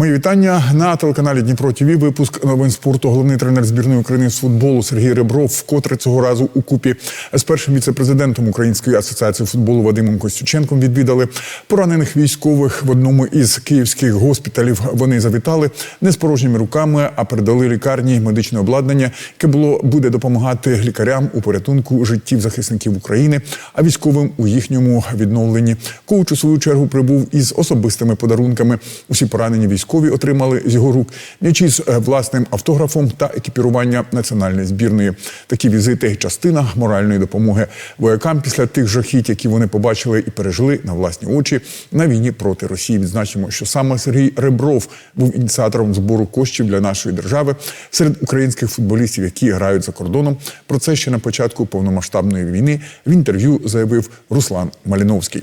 Мої вітання на телеканалі Дніпро ТВ. Випуск новин спорту. Головний тренер збірної України з футболу Сергій Ребров вкотре цього разу у купі з першим віце-президентом Української асоціації футболу Вадимом Костюченком відвідали поранених військових в одному із київських госпіталів. Вони завітали не з порожніми руками, а передали лікарні медичне обладнання, яке було буде допомагати лікарям у порятунку життів захисників України, а військовим у їхньому відновленні. Коуч у свою чергу прибув із особистими подарунками. Усі поранені військові отримали з його рук м'ячі з е, власним автографом та екіпірування національної збірної. Такі візити частина моральної допомоги воякам після тих жахіть, які вони побачили і пережили на власні очі на війні проти Росії. Відзначимо, що саме Сергій Ребров був ініціатором збору коштів для нашої держави серед українських футболістів, які грають за кордоном. Про це ще на початку повномасштабної війни в інтерв'ю заявив Руслан Маліновський.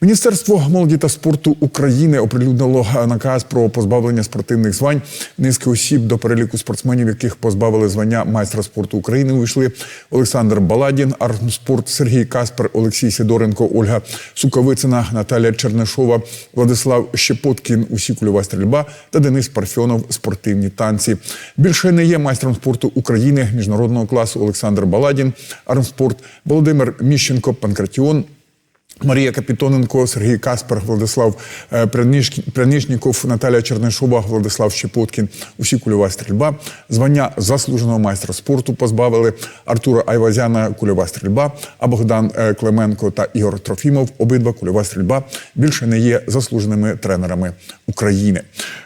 Міністерство молоді та спорту України оприлюднило наказ про позбавлення спортивних звань низки осіб до переліку спортсменів, яких позбавили звання майстра спорту України. Увійшли Олександр Баладін, армспорт Сергій Каспер, Олексій Сидоренко, Ольга Суковицина, Наталія Чернишова, Владислав Щепоткін, усі кульова стрільба та Денис Парфьонов спортивні танці. Більше не є майстром спорту України міжнародного класу Олександр Баладін, армспорт Володимир Міщенко, Панкратіон. Марія Капітоненко, Сергій Каспер, Владислав е, Прянішніков, Наталія Чернишова, Владислав Щепоткін. Усі кульова стрільба. Звання заслуженого майстра спорту позбавили Артура Айвазяна кульова стрільба, а Богдан е, Клименко та Ігор Трофімов, обидва кульова стрільба, більше не є заслуженими тренерами України.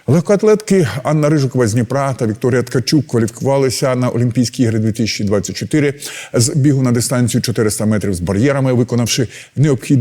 Легкоатлетки Анна Рижикова з Дніпра та Вікторія Ткачук кваліфікувалися на Олімпійські ігри 2024 з бігу на дистанцію 400 метрів з бар'єрами, виконавши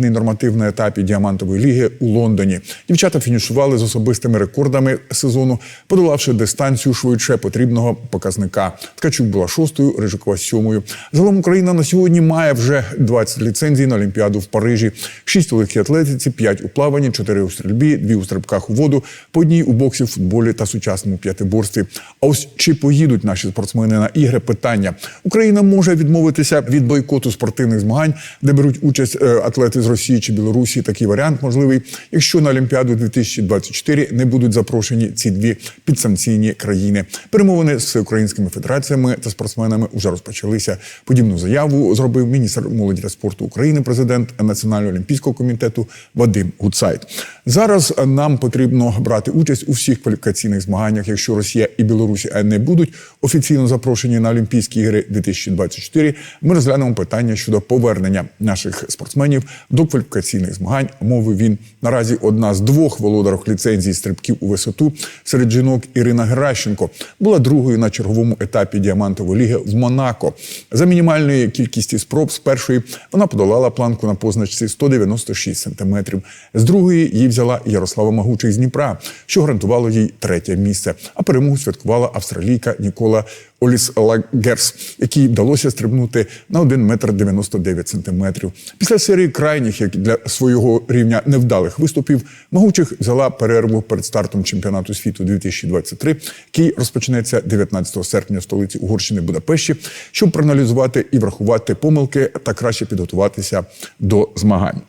необхідний норматив на етапі діамантової ліги у Лондоні. Дівчата фінішували з особистими рекордами сезону, подолавши дистанцію швидше потрібного показника. Ткачук була шостою, Рижикова сьомою. Загалом Україна на сьогодні має вже 20 ліцензій на Олімпіаду в Парижі, 6 у легкій атлетиці, 5 у плаванні, 4 у стрільбі, 2 у стрибках у воду, по одній у боксі, футболі та сучасному п'ятиборстві. А ось чи поїдуть наші спортсмени на ігри? Питання Україна може відмовитися від бойкоту спортивних змагань, де беруть участь е, атлети з Росії чи Білорусі. Такий варіант можливий, якщо на Олімпіаду 2024 не будуть запрошені ці дві підсанкційні країни. Перемовини з українськими федераціями та спортсменами вже розпочалися. Подібну заяву зробив міністр молоді та спорту України, президент Національного олімпійського комітету Вадим Гуцайт. Зараз нам потрібно брати участь у всіх кваліфікаційних змаганнях. Якщо Росія і Білорусь не будуть офіційно запрошені на Олімпійські ігри 2024, ми розглянемо питання щодо повернення наших спортсменів до кваліфікаційних змагань. Мовив він наразі одна з двох володарок ліцензії стрибків у висоту серед жінок Ірина Геращенко була другою на черговому етапі діамантової ліги в Монако. За мінімальної кількості спроб з першої вона подолала планку на позначці 196 сантиметрів. З другої її взяла Ярослава Магучий з Дніпра, що гарантувало їй третє місце. А перемогу святкувала австралійка Нікола Оліс Лагерс, якій вдалося стрибнути на 1 метр 99 сантиметрів. Після серії крайніх, як для свого рівня невдалих виступів, Магучих взяла перерву перед стартом чемпіонату світу 2023, який розпочнеться 19 серпня в столиці Угорщини Будапешті, щоб проаналізувати і врахувати помилки та краще підготуватися до змагань.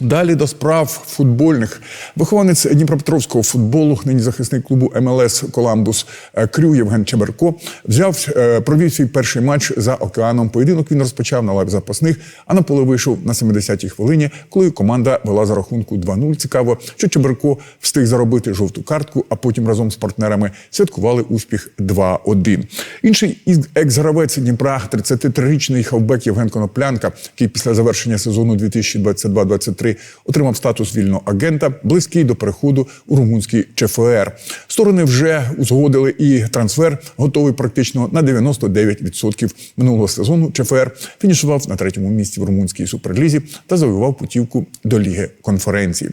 Далі до справ футбольних вихованець Дніпропетровського футболу, нині захисник клубу МЛС Коламбус е, Крю Євген Чеберко взяв е, провів свій перший матч за океаном. Поєдинок він розпочав на лаві запасних, а на поле вийшов на 70-й хвилині, коли команда вела за рахунку 2-0. Цікаво, що Чеберко встиг заробити жовту картку, а потім разом з партнерами святкували успіх 2-1. Інший екс-гравець Дніпра, 33-річний хавбек Євген Коноплянка, який після завершення сезону 2022-2023 отримав статус вільного агента, близький до переходу у румунський ЧФР. Сторони вже узгодили і трансфер, готовий практично на 99% минулого сезону. ЧФР фінішував на третьому місці в румунській суперлізі та завоював путівку до ліги конференції.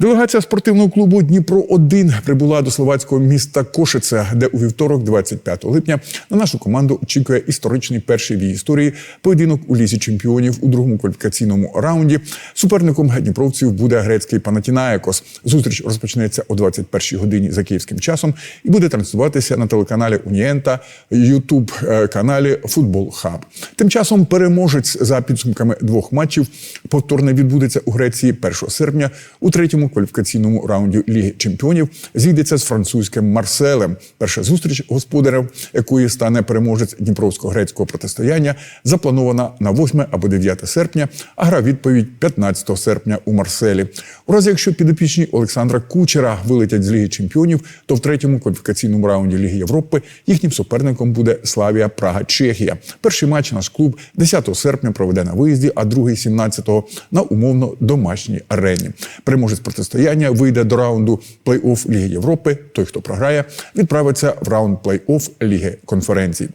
Делегація спортивного клубу Дніпро 1 прибула до словацького міста Кошице, де у вівторок, 25 липня, на нашу команду очікує історичний перший в історії поєдинок у лізі чемпіонів у другому кваліфікаційному раунді. Суперником Гостем дніпровців буде грецький Панатінаєкос. Зустріч розпочнеться о 21-й годині за київським часом і буде транслюватися на телеканалі Унієнта, Ютуб каналі Футбол Хаб. Тим часом переможець за підсумками двох матчів повторне відбудеться у Греції 1 серпня у третьому кваліфікаційному раунді Ліги Чемпіонів. Зійдеться з французьким Марселем. Перша зустріч господарів, якої стане переможець дніпровсько-грецького протистояння, запланована на 8 або 9 серпня, а гра відповідь 15 серпня у Марселі. У разі, якщо підопічні Олександра Кучера вилетять з Ліги Чемпіонів, то в третьому кваліфікаційному раунді Ліги Європи їхнім суперником буде Славія Прага Чехія. Перший матч наш клуб 10 серпня проведе на виїзді, а другий 17-го на умовно домашній арені. Переможець протистояння вийде до раунду плей-офф Ліги Європи. Той, хто програє, відправиться в раунд плей-офф Ліги конференцій.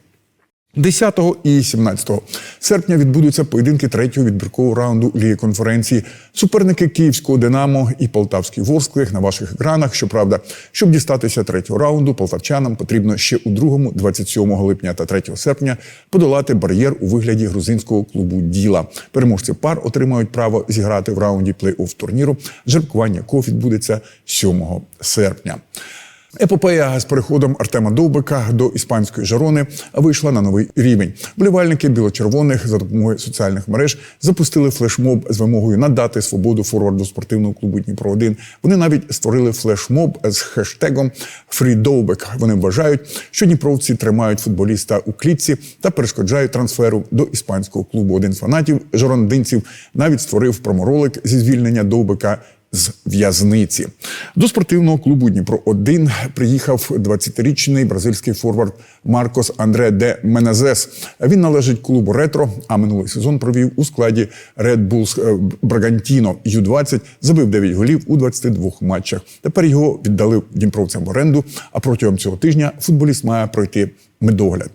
10 і 17 серпня відбудуться поєдинки третього відбіркового раунду Ліги конференції. Суперники Київського Динамо і Полтавський Ворсклих на ваших екранах. Щоправда, щоб дістатися третього раунду, полтавчанам потрібно ще у другому, 27 липня та 3 серпня, подолати бар'єр у вигляді грузинського клубу Діла. Переможці пар отримають право зіграти в раунді плей-офф турніру. Жеребкування кого відбудеться 7 серпня. Епопея з переходом Артема Довбика до іспанської жарони вийшла на новий рівень. Болівальники біло-червоних за допомогою соціальних мереж запустили флешмоб з вимогою надати свободу форварду спортивного клубу Дніпро 1 Вони навіть створили флешмоб з хештегом «Фрідовбик». Вони вважають, що дніпровці тримають футболіста у клітці та перешкоджають трансферу до іспанського клубу. Один з фанатів жорондинців навіть створив проморолик зі звільнення Довбика з в'язниці. До спортивного клубу Дніпро 1 приїхав 20-річний бразильський форвард Маркос Андре де Менезес. Він належить клубу Ретро, а минулий сезон провів у складі Red Bulls Брагантіно Ю-20, забив 9 голів у 22 матчах. Тепер його віддали дніпровцям в оренду. А протягом цього тижня футболіст має пройти медогляд.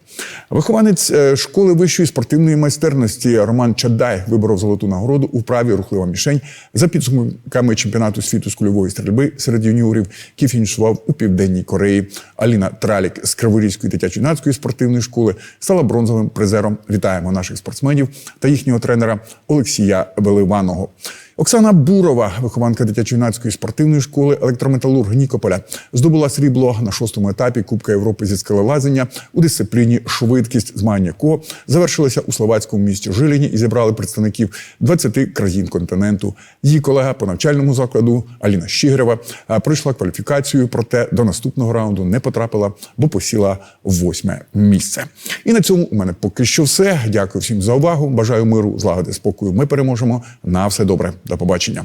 Вихованець е, школи вищої спортивної майстерності Роман Чадай виборов золоту нагороду у праві рухлива мішень за підсумками чемпіонату світу з кульової стрільби серед юніорів, який фінішував у південній Кореї. Аліна Тралік з Криворізької дитячо-юнацької спортивної школи стала бронзовим призером. Вітаємо наших спортсменів та їхнього тренера Олексія Беливаного. Оксана Бурова, вихованка дитячо-юнацької спортивної школи електрометалург Нікополя, здобула срібло на шостому етапі Кубка Європи зі скелелазення у дисципліні швидкість, змагання якого завершилися у словацькому місті Жиліні і зібрали представників 20 країн континенту. Її колега по навчальному закладу Аліна Щігрева пройшла кваліфікацію, проте до наступного раунду не потрапила, бо посіла восьме місце. І на цьому у мене поки що все. Дякую всім за увагу. Бажаю миру, злагоди, спокою. Ми переможемо. На все добре. До побачення.